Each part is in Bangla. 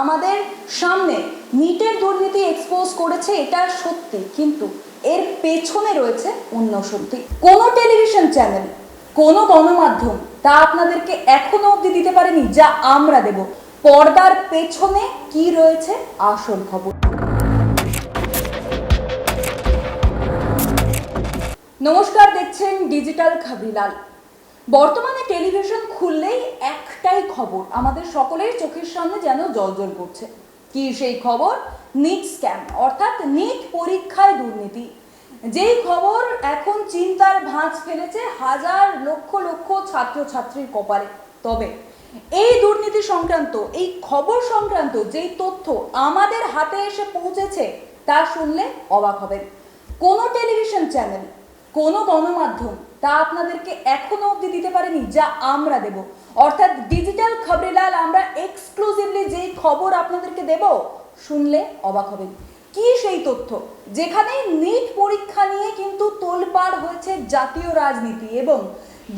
আমাদের সামনে নিটের দুর্নীতি এক্সপোজ করেছে, এটা সত্যি। কিন্তু এর পেছনে রয়েছে অন্য সত্যি কোনো টেলিভিশন চ্যানেল কোনো গণমাধ্যম, তা আপনাদেরকে এখনও অবধি দিতে পারেনি, যা আমরা দেব। পর্দার পেছনে কি রয়েছে? আসল খবর। নমস্কার, দেখছেন ডিজিটাল খাবিলাল বর্তমানে টেলিভিশন খুললেই একটাই খবর, আমাদের সকলের চোখের সামনে যেন জলজল করছে কি সেই খবর? নিট স্ক্যাম অর্থাৎ নিট পরীক্ষায় দুর্নীতি। যেই খবর এখন চিন্তার ভাঁজ ফেলেছে হাজার লক্ষ লক্ষ ছাত্রছাত্রীর কপালে। তবে এই দুর্নীতি সংক্রান্ত, এই খবর সংক্রান্ত যেই তথ্য আমাদের হাতে এসে পৌঁছেছে, তা শুনলে অবাক হবেন। কোনো টেলিভিশন চ্যানেল, কোনো গণমাধ্যম, তা আপনাদেরকে এখনও অবধি দিতে পারেনি, যা আমরা দেব। অর্থাৎ ডিজিটাল খবরেলাল আমরা এক্সক্লুসিভলি যেই খবর আপনাদেরকে দেব, শুনলে অবাক হবেন। কি সেই তথ্য? যেখানে নিট পরীক্ষা নিয়ে কিন্তু তোলপাড় হয়েছে জাতীয় রাজনীতি এবং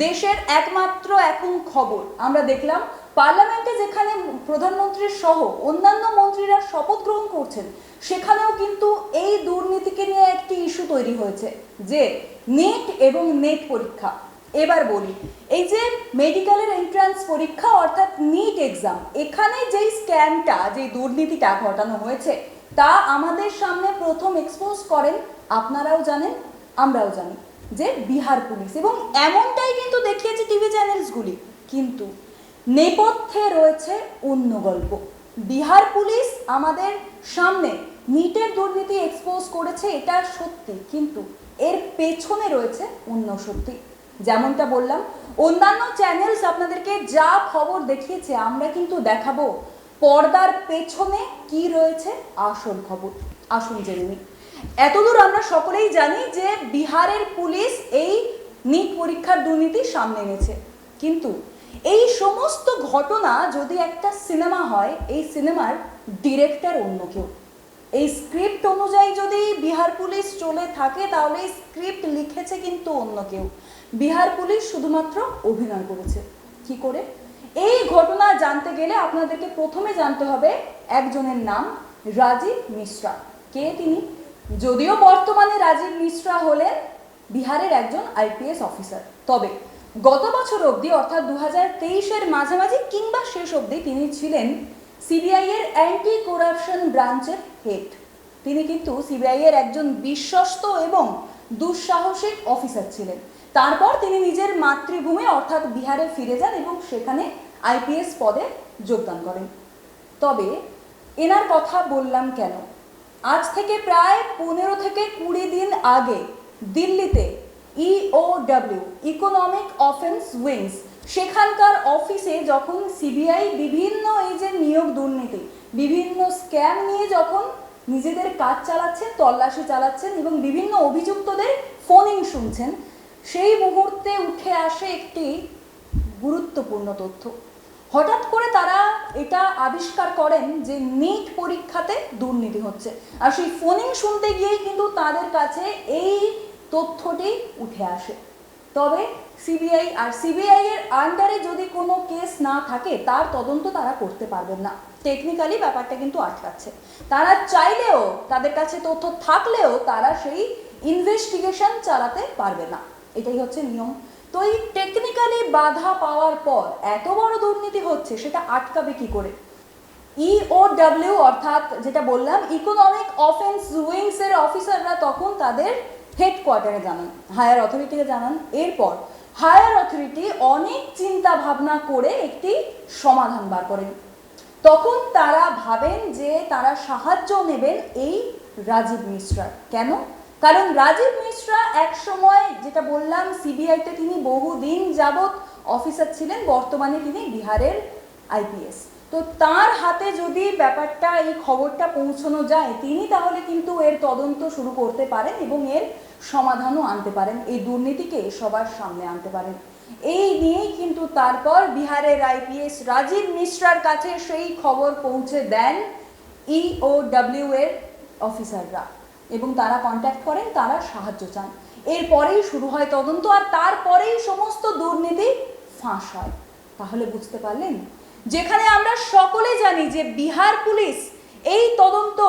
দেশের একমাত্র এখন খবর। আমরা দেখলাম, পার্লামেন্টে যেখানে প্রধানমন্ত্রীর সহ অন্যান্য মন্ত্রীরা শপথ গ্রহণ করছেন, সেখানেও কিন্তু এই দুর্নীতিকে নিয়ে একটি ইস্যু তৈরি হয়েছে, যে নেট এবং নেট পরীক্ষা। এবার বলি, এই যে মেডিকেলের এন্ট্রান্স পরীক্ষা অর্থাৎ নিট এক্সাম এখানে যেই স্ক্যামটা যে দুর্নীতিটা ঘটানো হয়েছে, তা আমাদের সামনে প্রথম এক্সপোজ করেন, আপনারাও জানেন, আমরাও জানি, যে বিহার পুলিশ এবং এমনটাই কিন্তু দেখিয়েছে টিভি চ্যানেলসগুলি কিন্তু নেপথ্যে রয়েছে অন্য গল্প। বিহার পুলিশ আমাদের সামনে নিটের দুর্নীতি এক্সপোজ করেছে, এটা সত্যি, কিন্তু এর পেছনে রয়েছে অন্য সত্যি। যেমনটা বললাম, অন্যান্য চ্যানেলস আপনাদেরকে যা খবর দেখিয়েছে, আমরা কিন্তু দেখাবো। পর্দার পেছনে কি রয়েছে? আসল খবর আসুন জেনে নিই। এতদূর আমরা সকলেই জানি যে বিহারের পুলিশ এই নিট পরীক্ষার দুর্নীতি সামনে এনেছে। কিন্তু এই সমস্ত ঘটনা যদি একটা সিনেমা হয়, এই সিনেমার ডিরেক্টর অন্য কেউ। এই স্ক্রিপ্ট অনুযায়ী যদি বিহার পুলিশ চলে থাকে, তাহলে স্ক্রিপ্ট লিখেছে কিন্তু অন্য কেউ। বিহার পুলিশ শুধুমাত্র অভিনয় করেছে। কি করে? এই ঘটনা জানতে গেলে আপনাদেরকে প্রথমে জানতে হবে একজনের নাম রাজীব মিশ্রা। কে তিনি? যদিও বর্তমানে রাজীব মিশ্রা হলেন বিহারের একজন আইপিএস অফিসার। তবে গত বছর অবধি, অর্থাৎ দু হাজার তেইশের মাঝামাঝি কিংবা শেষ অবধি তিনি ছিলেন সিবিআই এর অ্যান্টি করাপশন ব্রাঞ্চের হেড। তিনি কিন্তু সিবিআই এর একজন বিশ্বস্ত এবং দুঃসাহসিক অফিসার ছিলেন। তারপর তিনি নিজের মাতৃভূমি অর্থাৎ বিহারে ফিরে যান এবং সেখানে আইপিএস পদে যোগদান করেন। তবে এনার কথা বললাম কেন? আজ থেকে প্রায় পনেরো থেকে কুড়ি দিন আগে দিল্লিতে ইওডব্লিউ ইকোনমিক অফেন্স উইংস সেখানকার অফিসে যখন সিবিআই বিভিন্ন এই যে নিয়োগ দুর্নীতি, বিভিন্ন স্ক্যাম নিয়ে যখন নিজেদের কাজ চালাচ্ছেন, তল্লাশি চালাচ্ছেন এবং বিভিন্ন অভিযুক্তদের ফোনিং শুনছেন সেই মুহূর্তে উঠে আসে একটি গুরুত্বপূর্ণ তথ্য। হঠাৎ করে তারা এটা আবিষ্কার করেন যে নিট পরীক্ষাতে দুর্নীতি হচ্ছে। আর সেই ফোনিং শুনতে গিয়েই কিন্তু তাদের কাছে এই তথ্যটি উঠে আসে। তবে সিবিআই আর সিবিআই এর আন্ডারে যদি কোনো কেস না থাকে, তার তদন্ত তারা করতে পারবেন না। টেকনিক্যালি ব্যাপারটা কিন্তু আটকাচ্ছে। তারা চাইলেও, তাদের কাছে তথ্য থাকলেও তারা সেই ইনভেস্টিগেশন চালাতে পারবে না। এটাই হচ্ছে নিয়ম। তো এই টেকনিক্যালি বাধা পাওয়ার পর এত বড় দুর্নীতি হচ্ছে, সেটা আটকাবে কি করে? ইওডব্লিউ অর্থাৎ যেটা বললাম ইকোনমিক অফেন্স উইংস এর অফিসাররা তখন তাদের হেডকোয়ার্টারে জানান হায়ার অথরিটিকে জানান। এরপর হায়ার অথরিটি অনেক চিন্তা ভাবনা করে একটি সমাধান বার করেন। তখন তারা ভাবেন যে তারা সাহায্য নেবেন এই রাজীব মিশ্রার। কেন? কারণ রাজীব মিশ্রা এক সময় যেটা বললাম সিবিআইতে তিনি বহুদিন যাবৎ অফিসার ছিলেন, বর্তমানে তিনি বিহারের আইপিএস তো তার হাতে যদি ব্যাপারটা, এই খবরটা পৌঁছানো যায়, তিনি তাহলে কিন্তু এর তদন্ত শুরু করতে পারেন এবং এর সমাধানও আনতে পারেন। এই দুর্নীতিকে সবার সামনে আনতে পারেন। এই নিয়েই কিন্তু তারপর বিহারের আইপিএস রাজীব মিশ্রার কাছে সেই খবর পৌঁছে দেন E ইওডব্লিউ এর অফিসাররা এবং তারা কন্ট্যাক্ট করেন, তারা সাহায্য চান। এরপরেই শুরু হয় তদন্ত আর তারপরেই সমস্ত দুর্নীতি ফাঁস হয়। তাহলে বুঝতে পারলেন? যেখানে আমরা সকলে জানি যে বিহার পুলিশ এই তদন্ত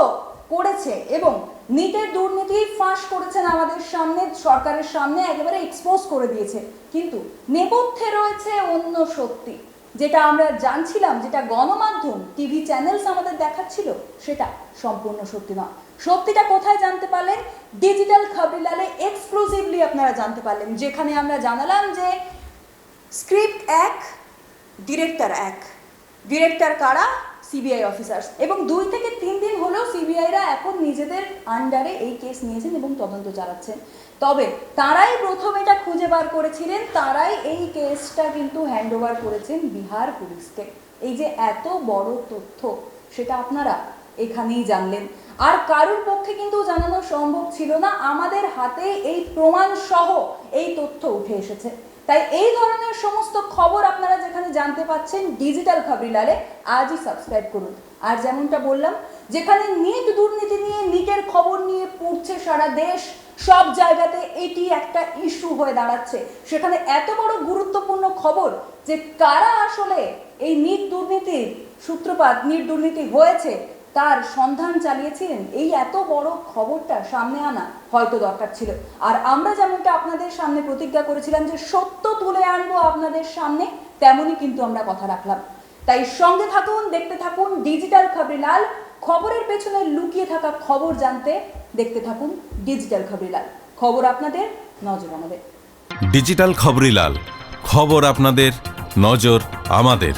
করেছে এবং নিটের দুর্নীতি ফাঁস করেছেন আমাদের সামনে, সরকারের সামনে, একেবারে এক্সপোজ করে দিয়েছে। কিন্তু নেপথ্যে রয়েছে অন্য সত্যি। যেটা আমরা জানছিলাম, যেটা গণমাধ্যম, টিভি চ্যানেলস আমাদের দেখাচ্ছিল, সেটা সম্পূর্ণ সত্যি নয় সত্যিটা কোথায় জানতে পারলেন? ডিজিটাল খবরিলালে এক্সক্লুসিভলি আপনারা জানতে পারলেন। যেখানে আমরা জানালাম যে স্ক্রিপ্ট এক ডিরেক্টর এক। ডিরেক্টর কারা? সিবিআই অফিসার্স এবং দুই থেকে তিন দিন হলেও সিবিআইরা এখন নিজেদের আন্ডারে এই কেস নিয়েছেন এবং তদন্ত চালাচ্ছেন। তবে তারাই প্রথম এটা খুঁজে বার করেছিলেন, তারাই এই কেসটা কিন্তু হ্যান্ড ওভার করেছেন বিহার পুলিশকে। এই যে এত বড় তথ্য, সেটা আপনারা এখানেই জানলেন। আর কারুর পক্ষে কিন্তু জানানো সম্ভব ছিল না, আমাদের হাতে এই প্রমাণ সহ এই তথ্য উঠে এসেছে। তাই এই ধরনের সমস্ত খবর আপনারা যেখানে জানতে পাচ্ছেন ডিজিটাল খবরিলালে আজই সাবস্ক্রাইব করুন। আর যেমনটা বললাম, যেখানে নিট দুর্নীতি নিয়ে নিটের খবর নিয়ে পড়ছে সারা দেশ, সব জায়গাতে এটি একটা ইস্যু হয়ে দাঁড়াচ্ছে। সেখানে এত বড় গুরুত্বপূর্ণ খবর যে কারা আসলে এই নিট দুর্নীতির সূত্রপাত, নিট দুর্নীতি হয়েছে, তার সন্ধান চালিয়েছিলেন, এই এত বড় খবরটা সামনে আনা হয়তো দরকার ছিল। আর আমরা যেমনটা আপনাদের সামনে প্রতিজ্ঞা করেছিলাম যে সত্য তুলে আনব আপনাদের সামনে, তেমনই কিন্তু আমরা কথা রাখলাম। তাই সঙ্গে থাকুন, দেখতে থাকুন ডিজিটাল খবরিলাল খবরের পেছনে লুকিয়ে থাকা খবর জানতে দেখতে থাকুন ডিজিটাল খবরিলাল খবর আপনাদের নজর আমাদের। ডিজিটাল খবরিলাল খবর আপনাদের, নজর আমাদের।